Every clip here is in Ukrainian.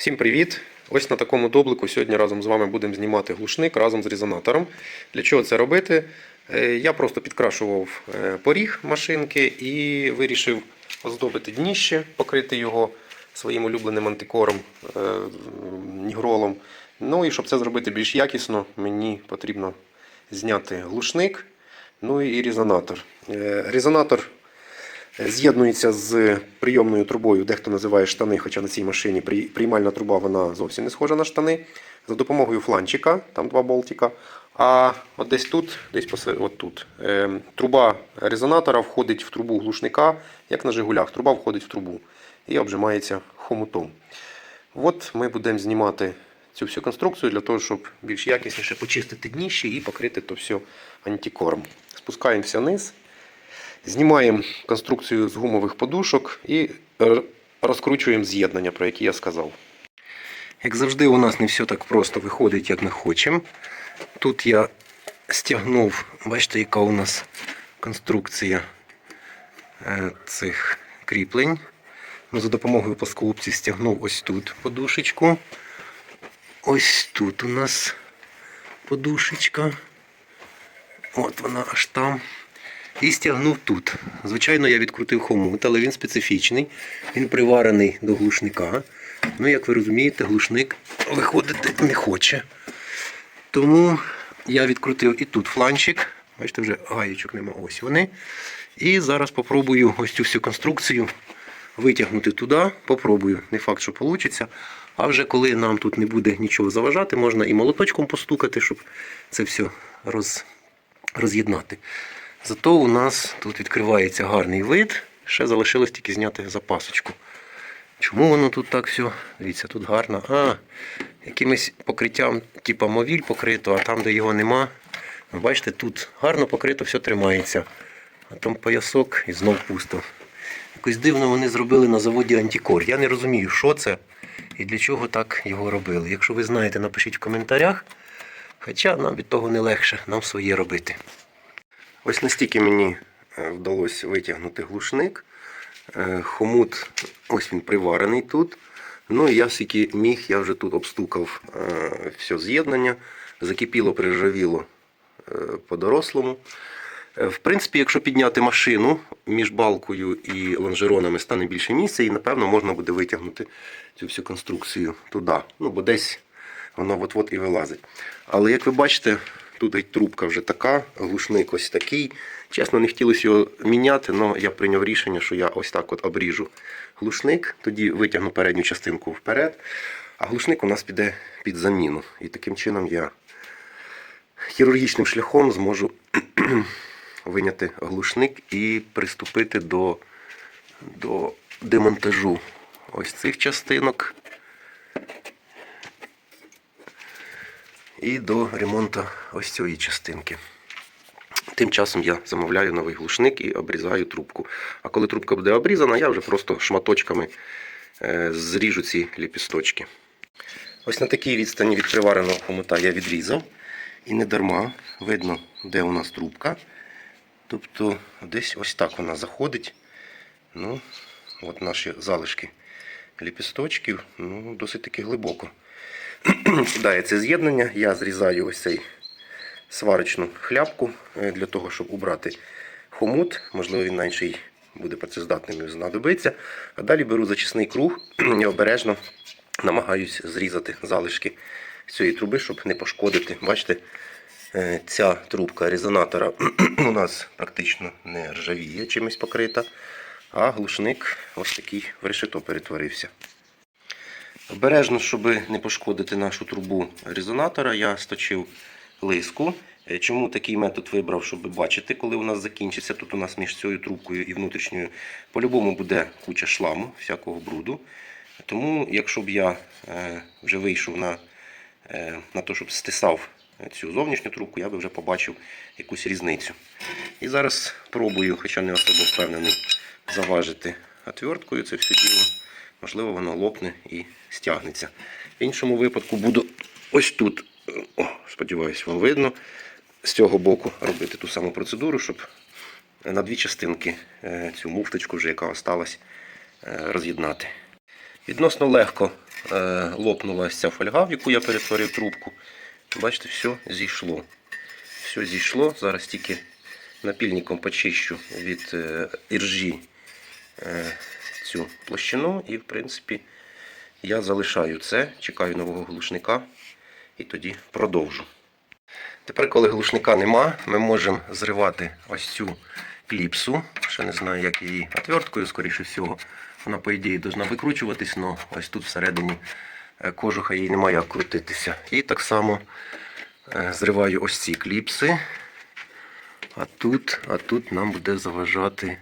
Всім привіт! Ось на такому доблику сьогодні разом з вами будемо знімати глушник разом з резонатором. Для чого це робити? Е, Я просто підкрашував е, поріг машинки і вирішив оздобити дніще, покрити його своїм улюбленим антикором, е, нігролом. Ну і щоб це зробити більш якісно, мені потрібно зняти глушник, ну і резонатор. Резонатор З'єднується з прийомною трубою, дехто називає штани, хоча на цій машині приймальна труба вона зовсім не схожа на штани. За допомогою фланчика, там два болтика. А от десь тут, десь посеред, от тут, е, труба резонатора входить в трубу глушника, як на Жигулях. Труба входить в трубу і обжимається хомутом. От ми будемо знімати цю всю конструкцію для того, щоб більш якісніше почистити дніще і покрити то все антикором. Спускаємося вниз. Знімаємо конструкцію з гумових подушок і розкручуємо з'єднання, про які я сказав. Як завжди, у нас не все так просто виходить, як ми хочемо. Тут я стягнув, бачите, яка у нас конструкція е, цих кріплень. Ну, За допомогою плоскогубців стягнув ось тут подушечку. Ось тут у нас подушечка. От вона аж там. І стягнув тут. Звичайно, я відкрутив хомут, але він специфічний. Він приварений до глушника. Ну, як ви розумієте, глушник виходити не хоче. Тому я відкрутив і тут фланчик. Бачите, вже гаєчок нема. Ось вони. І зараз попробую ось цю всю конструкцію витягнути туди. Попробую. Не факт, що вийде. А вже коли нам тут не буде нічого заважати, можна і молоточком постукати, щоб це все роз, роз'єднати. Зато у нас тут відкривається гарний вид. Ще залишилось тільки зняти запасочку. Чому воно тут так все? Дивіться, тут гарно. А, якимось покриттям, типа мовіль покрито, а там, де його нема, ви бачите, тут гарно покрито, все тримається. А там поясок і знов пусто. Якось дивно вони зробили на заводі Антикор. Я не розумію, що це і для чого так його робили. Якщо ви знаєте, напишіть в коментарях. Хоча нам від того не легше, нам своє робити. Ось настільки мені е, вдалося витягнути глушник. Е, Хомут, ось він приварений тут. Ну і я скільки міг, я вже тут обстукав е, все з'єднання. Закипіло, приржавіло по-дорослому. В принципі, якщо підняти машину між балкою і лонжеронами стане більше місця, і напевно можна буде витягнути цю всю конструкцію туди. Ну, бо десь вона от-от і вилазить. Але як ви бачите, тут геть трубка вже така, глушник ось такий. Чесно, не хотілося його міняти, але я прийняв рішення, що я ось так от обріжу глушник, тоді витягну передню частинку вперед, а глушник у нас піде під заміну. І таким чином я хірургічним шляхом зможу виняти глушник і приступити до, до демонтажу ось цих частинок. І до ремонту ось цієї частинки. Тим часом я замовляю новий глушник і обрізаю трубку. А коли трубка буде обрізана, я вже просто шматочками е, зріжу ці ліпісточки. Ось на такій відстані від привареного хомута я відрізав. І не дарма видно, де у нас трубка. Тобто десь ось так вона заходить. Ну, от наші залишки ліпісточків, ну, досить таки глибоко. Це з'єднання, я зрізаю ось цей сварочну хляпку е, для того, щоб убрати хомут. Можливо, він й буде працездатним і знадобиться. А далі беру зачисний круг і обережно намагаюсь зрізати залишки цієї труби, щоб не пошкодити. Бачите, е, ця трубка резонатора у нас практично не ржавіє, чимось покрита, а глушник ось такий в решето перетворився. Обережно, щоб не пошкодити нашу трубу резонатора, я сточив лиску. Е, Чому такий метод вибрав, щоб бачити, коли у нас закінчиться. Тут у нас між цією трубкою і внутрішньою по-любому буде куча шламу, всякого бруду. Тому, якщо б я е, вже вийшов на, е, на те, щоб стисав цю зовнішню трубку, я би вже побачив якусь різницю. І зараз пробую, хоча не особо впевнений, заважити отверткою це все діло. Можливо, воно лопне і стягнеться. В іншому випадку буду ось тут, о, сподіваюся, вам видно, з цього боку робити ту саму процедуру, щоб на дві частинки е, цю муфточку, вже яка осталась, е, роз'єднати. Відносно легко е, лопнула ось ця фольга, в яку я перетворив трубку. Бачите, все зійшло. Все зійшло. Зараз тільки напільником почищу від е, іржі е. І, в принципі, я залишаю це, чекаю нового глушника і тоді продовжу. Тепер, коли глушника нема, ми можемо зривати ось цю кліпсу. Ще не знаю, як її отверткою, скоріше всього. Вона, по ідеї, повинна викручуватись, але ось тут всередині е, кожуха їй немає як крутитися. І так само е, зриваю ось ці кліпси. А тут, а тут нам буде заважати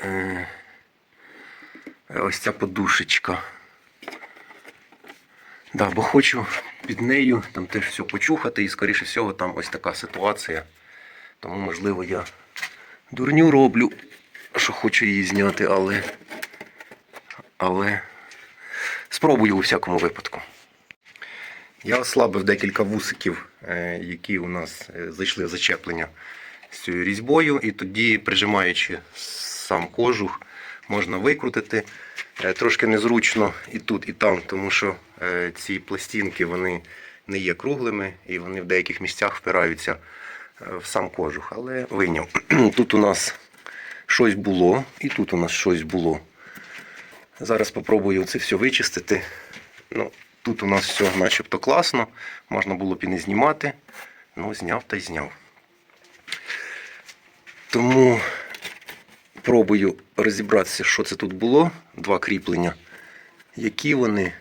е, ось ця подушечка. Да, бо хочу під нею там теж все почухати і, скоріше всього, там ось така ситуація. Тому, можливо, я дурню роблю, що хочу її зняти, але, але спробую у всякому випадку. Я ослабив декілька вусиків, е, які у нас е, зайшли зачеплення з цією різьбою, і тоді, прижимаючи сам кожух, можна викрутити. Е, Трошки незручно і тут, і там, тому що е, ці пластинки вони не є круглими і вони в деяких місцях впираються е, в сам кожух. Але вийняв. Тут у нас щось було, і тут у нас щось було. Зараз спробую це все вичистити. Ну, тут у нас все начебто класно, можна було б і не знімати. Ну, зняв та й зняв. Тому пробую розібратися, що це тут було. Два кріплення. Які вони?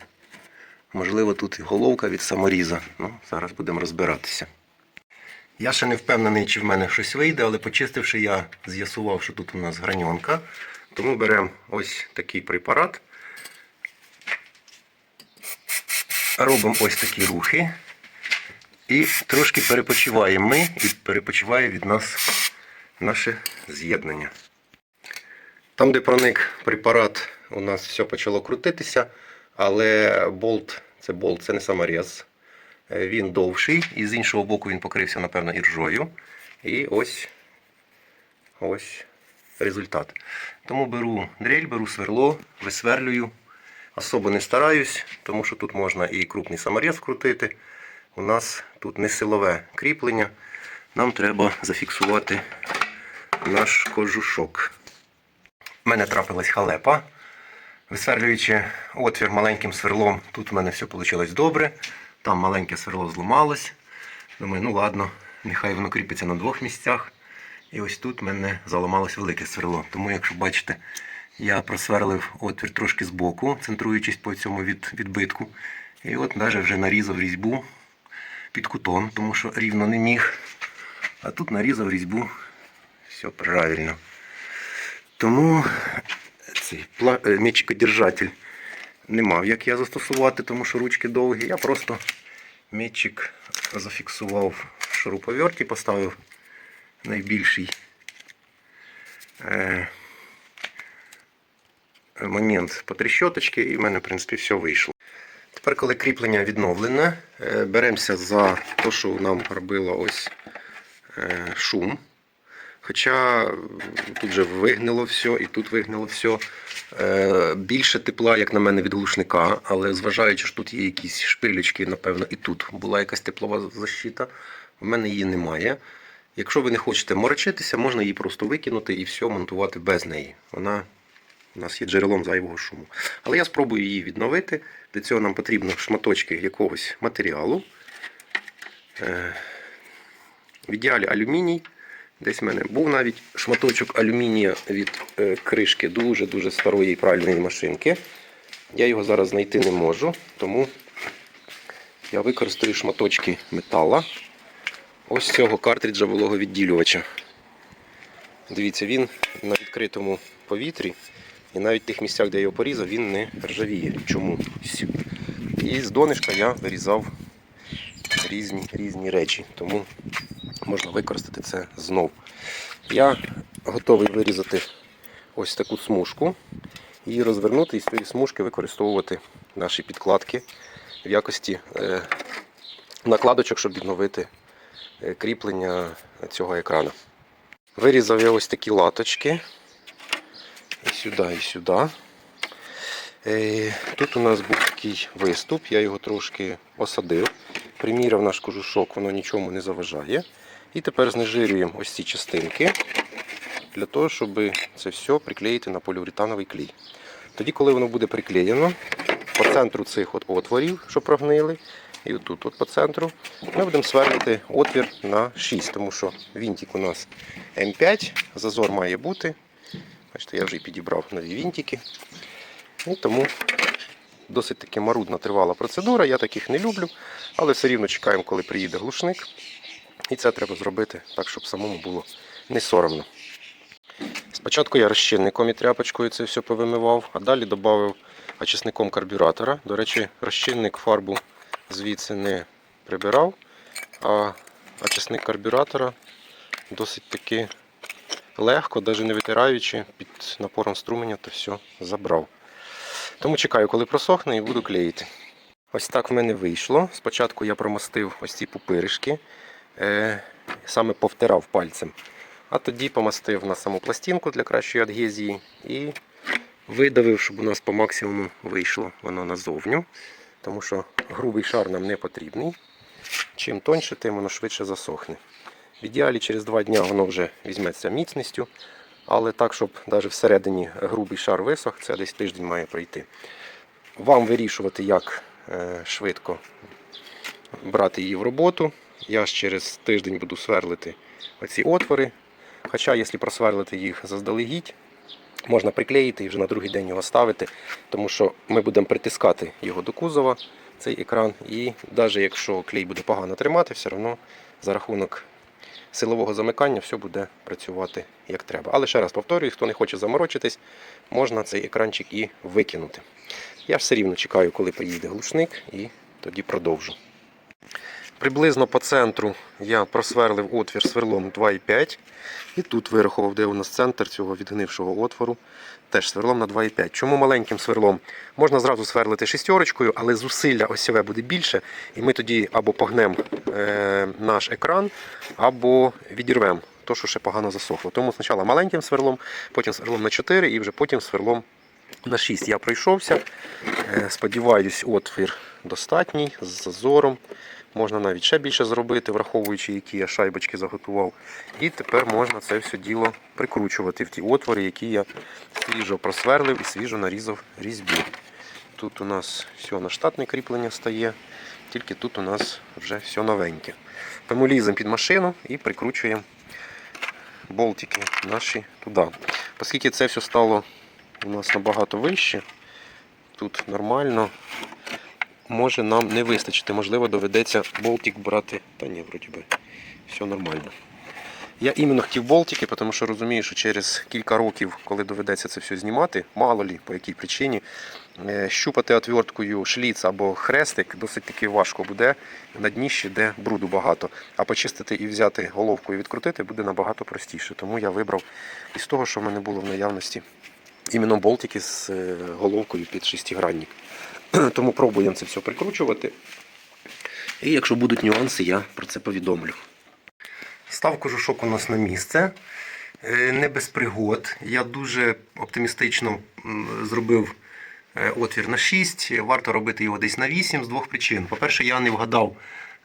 Можливо, тут і головка від саморіза. Ну, зараз будемо розбиратися. Я ще не впевнений, чи в мене щось вийде, але почистивши, я з'ясував, що тут у нас граньонка. Тому беремо ось такий препарат. Робимо ось такі рухи. І трошки перепочиваємо ми і перепочиває від нас наше з'єднання. Там, де проник препарат, у нас все почало крутитися, але болт це болт, це не саморез. Е, Він довший, і з іншого боку він покрився, напевно, іржою. І ось, ось результат. Тому беру дрель, беру сверло, висверлюю. Особо не стараюсь, тому що тут можна і крупний саморез вкрутити. У нас тут не силове кріплення. Нам треба зафіксувати наш кожушок. У мене трапилась халепа. Висверлюючи отвір маленьким сверлом, тут в мене все вийшло добре. Там маленьке сверло зламалось. Думаю, ну ладно, нехай воно кріпиться на двох місцях. І ось тут в мене заламалось велике сверло. Тому, якщо бачите, я просверлив отвір трошки збоку, центруючись по цьому від, відбитку. І от навіть вже нарізав різьбу під кутом, тому що рівно не міг. А тут нарізав різьбу. Все правильно. Тому цей е, не мав як я застосувати, тому що ручки довгі. Я просто м'ячик зафіксував в шуруповерті, поставив найбільший е, момент по тріщоточці, і в мене, в принципі, все вийшло. Тепер, коли кріплення відновлене, е, беремося за те, що нам робило ось шум. Хоча тут вже вигнило все, і тут вигнило все. Більше тепла, як на мене, від глушника, але зважаючи, що тут є якісь шпилючки, напевно, і тут була якась теплова защита. В мене її немає. Якщо ви не хочете морочитися, можна її просто викинути і все монтувати без неї. Вона у нас є джерелом зайвого шуму. Але я спробую її відновити. Для цього нам потрібно шматочки якогось матеріалу. Е, в ідеалі алюміній. Десь в мене був навіть шматочок алюмінія від е, кришки дуже-дуже старої пральної машинки. Я його зараз знайти не можу, тому я використаю шматочки метала. Ось цього картриджа вологовідділювача. Дивіться, він на відкритому повітрі. І навіть в тих місцях, де я його порізав, він не ржавіє чомусь. І з донишка я вирізав різні, різні речі. Тому можна використати це знов. Я готовий вирізати ось таку смужку, її розвернути і з цієї смужки використовувати наші підкладки в якості е, накладочок, щоб відновити е, кріплення цього екрану. Вирізав я ось такі латочки. І сюди, і сюди. Е, Тут у нас був такий виступ, я його трошки осадив, приміряв наш кожушок, воно нічому не заважає. І тепер знежирюємо ось ці частинки для того, щоб це все приклеїти на поліуретановий клей. Тоді, коли воно буде приклеєно, по центру цих от отворів, що прогнили, і отут от по центру, ми будемо сверлити отвір на 6, тому що вінтик у нас М5, зазор має бути. Бачите, я вже підібрав нові вінтики. І тому досить таки марудна тривала процедура. Я таких не люблю, але все рівно чекаємо, коли приїде глушник. І це треба зробити так, щоб самому було не соромно. Спочатку я розчинником і тряпочкою це все повимивав, а далі додав очисником карбюратора. До речі, розчинник фарбу звідси не прибирав, а очисник карбюратора досить таки легко, навіть не витираючи, під напором струменя, то все забрав. Тому чекаю, коли просохне і буду клеїти. Ось так в мене вийшло. Спочатку я промастив ось ці пупиришки, саме повтирав пальцем. А тоді помастив на саму пластинку для кращої адгезії і видавив, щоб у нас по максимуму вийшло воно назовню. Тому що грубий шар нам не потрібний. Чим тоньше, тим воно швидше засохне. В ідеалі через два дні воно вже візьметься міцністю. Але так, щоб навіть всередині грубий шар висох, це десь тиждень має пройти. Вам вирішувати, як е, швидко брати її в роботу. Я ж через тиждень буду сверлити оці отвори. Хоча, якщо просверлити їх заздалегідь, можна приклеїти і вже на другий день його ставити, тому що ми будемо притискати його до кузова, цей екран. І навіть якщо клей буде погано тримати, все одно за рахунок силового замикання все буде працювати як треба. Але ще раз повторюю, хто не хоче заморочитись, можна цей екранчик і викинути. Я все рівно чекаю, коли приїде глушник, і тоді продовжу. Приблизно по центру я просверлив отвір сверлом 2,5 і тут вирахував, де у нас центр цього відгнившого отвору. Теж сверлом на 2,5. Чому маленьким сверлом? Можна зразу сверлити шістерочкою, але зусилля осьове буде більше, і ми тоді або погнемо е, наш екран, або відірвемо то, що ще погано засохло. Тому спочатку маленьким сверлом, потім сверлом на 4 і вже потім сверлом на 6 я пройшовся. Е, Сподіваюсь, отвір достатній з зазором. Можна навіть ще більше зробити, враховуючи, які я шайбочки заготував. І тепер можна це все діло прикручувати в ті отвори, які я свіжо просверлив і свіжо нарізав різьбі. Тут у нас все на штатне кріплення стає, тільки тут у нас вже все новеньке. Тому ліземо під машину і прикручуємо болтики наші туди. Оскільки це все стало у нас набагато вище, тут нормально, може нам не вистачити. Можливо, доведеться болтик брати. Та ні, вроді би, все нормально. Я іменно хотів болтики, тому що розумію, що через кілька років, коли доведеться це все знімати, мало лі по якій причині, е, щупати отверткою шліц або хрестик досить таки важко буде на дні ще де бруду багато. А почистити і взяти головку і відкрутити буде набагато простіше. Тому я вибрав із того, що в мене було в наявності, іменно болтики з е, головкою під шестигранник. Тому пробуємо це все прикручувати. І якщо будуть нюанси, я про це повідомлю. Став кожушок у нас на місце. Е, Не без пригод. Я дуже оптимістично зробив е, отвір на 6. Варто робити його десь на 8 з двох причин. По-перше, я не вгадав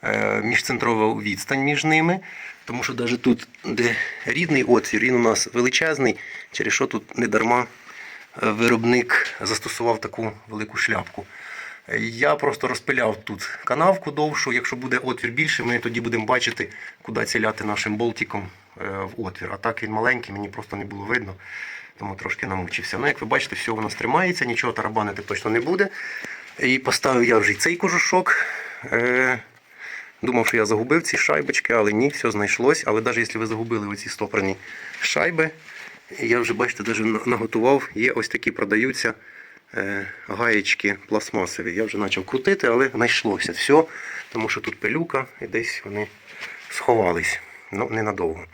е, міжцентрову відстань між ними, тому що навіть тут, де рідний отвір, він у нас величезний, через що тут не дарма виробник застосував таку велику шляпку. Я просто розпиляв тут канавку довшу. Якщо буде отвір більше, ми тоді будемо бачити, куди ціляти нашим болтиком е, в отвір. А так він маленький, мені просто не було видно, тому трошки намучився. Ну, як ви бачите, все у нас тримається, нічого тарабанити точно не буде. І поставив я вже цей кожушок. Е, Думав, що я загубив ці шайбочки, але ні, все знайшлось. Але навіть якщо ви загубили оці стопорні шайби, я вже, бачите, навіть наготував, є ось такі продаються е, гаєчки пластмасові. Я вже почав крутити, але знайшлося все, тому що тут пилюка і десь вони сховались. Ну, ненадовго.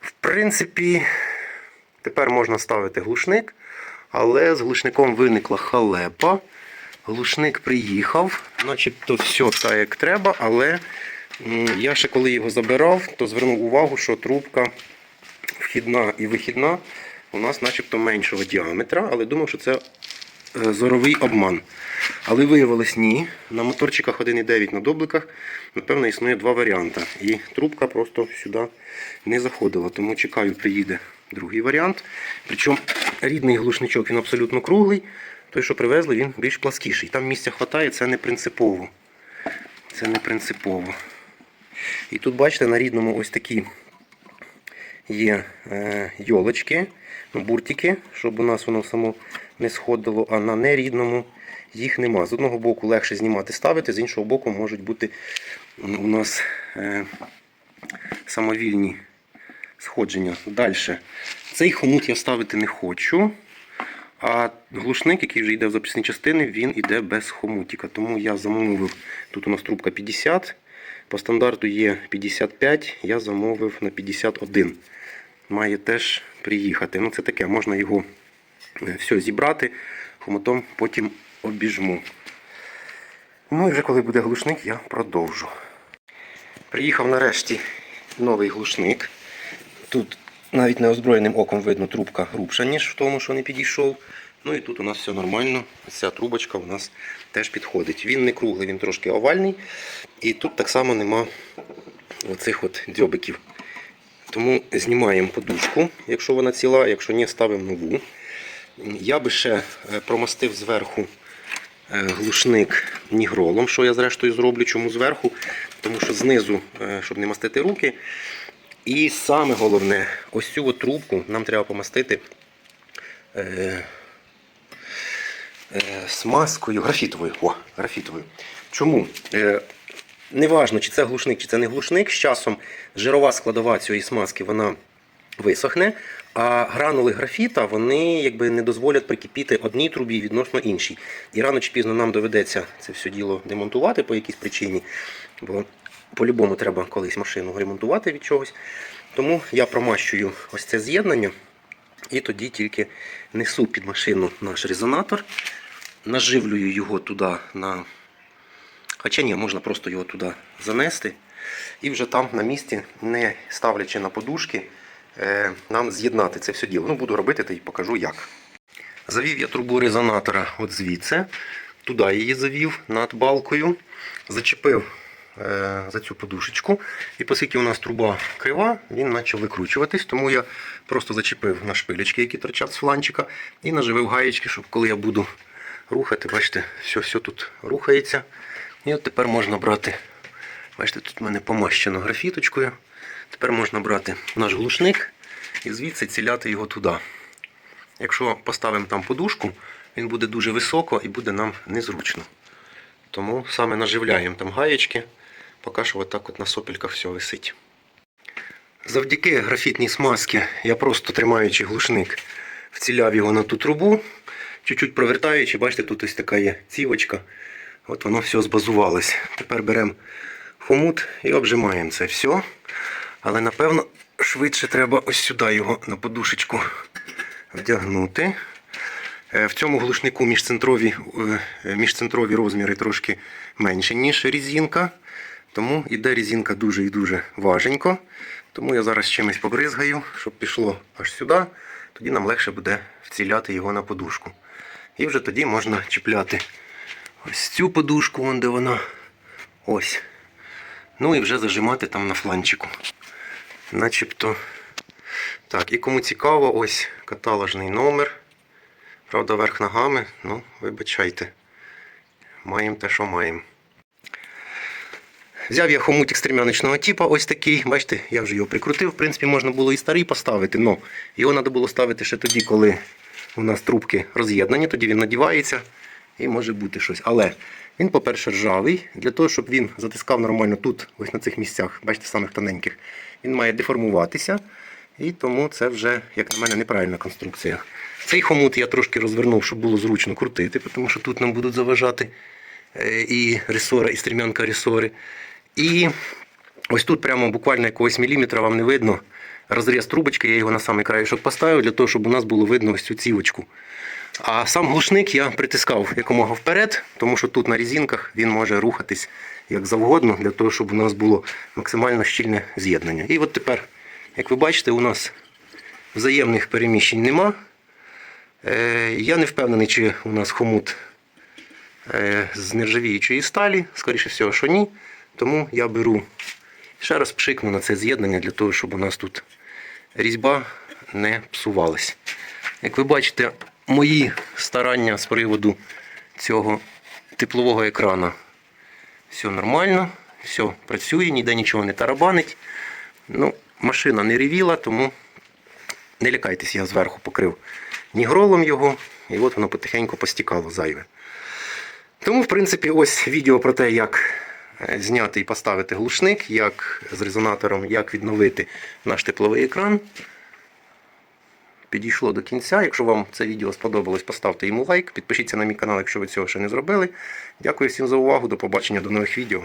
В принципі, тепер можна ставити глушник, але з глушником виникла халепа. Глушник приїхав, начебто все так як треба, але я ще коли його забирав, то звернув увагу, що трубка вхідна і вихідна у нас начебто меншого діаметра, але думав, що це е, зоровий обман. Але виявилось ні. На моторчиках 1.9 на добликах, напевно, існує два варіанти. І трубка просто сюди не заходила. Тому чекаю, приїде другий варіант. Причому рідний глушничок він абсолютно круглий. Той, що привезли, він більш пласкіший. Там місця вистачає, це не принципово. Це не принципово. І тут, бачите, на рідному ось такі є е, йолочки, буртики, щоб у нас воно само не сходило, а на нерідному їх нема. З одного боку легше знімати, ставити, з іншого боку можуть бути у нас е, самовільні сходження. Далі. Цей хомут я ставити не хочу. А глушник, який вже йде в запасні частини, він йде без хомутика. Тому я замовив, тут у нас трубка 50, по стандарту є 55, я замовив на 51. Має теж приїхати. Ну це таке, можна його е, все зібрати, хомутом потім обіжму. Ну і вже коли буде глушник, я продовжу. Приїхав нарешті новий глушник. Тут навіть неозброєним оком видно трубка грубша, ніж в тому, що не підійшов. Ну і тут у нас все нормально. Ця трубочка у нас теж підходить. Він не круглий, він трошки овальний. І тут так само нема оцих от дзьобиків. Тому знімаємо подушку, якщо вона ціла, якщо ні, ставимо нову. Я би ще е, промастив зверху е, глушник нігролом, що я зрештою зроблю. Чому зверху? Тому що знизу, е, щоб не мастити руки. І саме головне, ось цю трубку нам треба помастити смазкою графітовою. О, графітовою. Чому? Неважно, чи це глушник, чи це не глушник. З часом жирова складова цієї смазки вона висохне, а гранули графіта вони якби не дозволять прикипіти одній трубі відносно іншій. І рано чи пізно нам доведеться це все діло демонтувати по якійсь причині. Бо по-любому треба колись машину ремонтувати від чогось. Тому я промащую ось це з'єднання і тоді тільки несу під машину наш резонатор, наживлюю його туди на. Хоча ні, можна просто його туди занести. І вже там на місці, не ставлячи на подушки, е, нам з'єднати це все діло. Ну, буду робити та й покажу як. Завів я трубу резонатора от звідси. Туди її завів над балкою. Зачепив е, за цю подушечку. І оскільки у нас труба крива, він почав викручуватись, тому я просто зачепив на шпилечки, які торчать з фланчика, і наживив гаєчки, щоб коли я буду рухати, бачите, все, все тут рухається. І от тепер можна брати, бачите, тут в мене помащено графіточкою. Тепер можна брати наш глушник і звідси ціляти його туди. Якщо поставимо там подушку, він буде дуже високо і буде нам незручно. Тому саме наживляємо там гаєчки, поки що отак от на сопільках все висить. Завдяки графітній смазці я просто тримаючи глушник, вціляв його на ту трубу, чуть-чуть провертаючи, бачите, тут ось така є цівочка. От воно все збазувалось. Тепер беремо хомут і обжимаємо це все. Але напевно швидше треба ось сюди його на подушечку вдягнути. Е, В цьому глушнику міжцентрові, е, міжцентрові розміри трошки менші, ніж резинка. Тому йде резинка дуже і дуже важенько. Тому я зараз чимось побризгаю, щоб пішло аж сюди. Тоді нам легше буде вціляти його на подушку. І вже тоді можна чіпляти ось цю подушку, де вона. Ось. Ну і вже зажимати там на фланчику. Начебто. Так, і кому цікаво, ось каталожний номер. Правда, верх ногами, ну, вибачайте. Маємо те, що маємо. Взяв я хомутик стрімяночного типу, ось такий. Бачите, я вже його прикрутив. В принципі, можна було і старий поставити, але його треба було ставити ще тоді, коли у нас трубки роз'єднані, тоді він надівається і може бути щось. Але він, по-перше, ржавий. Для того, щоб він затискав нормально тут, ось на цих місцях, бачите, самих тоненьких, він має деформуватися. І тому це вже, як на мене, неправильна конструкція. Цей хомут я трошки розвернув, щоб було зручно крутити, тому що тут нам будуть заважати е, і ресора, і стрімянка ресори. І ось тут прямо буквально якогось міліметра вам не видно розріз трубочки, я його на самий краєшок поставив, для того, щоб у нас було видно ось цю цівочку. А сам глушник я притискав якомога вперед, тому що тут на різинках він може рухатись як завгодно, для того, щоб у нас було максимально щільне з'єднання. І от тепер, як ви бачите, у нас взаємних переміщень нема. Е, Я не впевнений, чи у нас хомут е, з нержавіючої сталі, скоріше всього, що ні. Тому я беру ще раз пшикну на це з'єднання для того, щоб у нас тут різьба не псувалась. Як ви бачите, мої старання з приводу цього теплового екрана все нормально, все працює, ніде нічого не тарабанить. Ну, машина не ревіла, тому не лякайтесь, я зверху покрив нігролом його, і от воно потихеньку постікало зайве. Тому, в принципі, ось відео про те, як е, зняти і поставити глушник, як з резонатором, як відновити наш тепловий екран. Підійшло до кінця. Якщо вам це відео сподобалось, поставте йому лайк, підпишіться на мій канал, якщо ви цього ще не зробили. Дякую всім за увагу. До побачення до нових відео.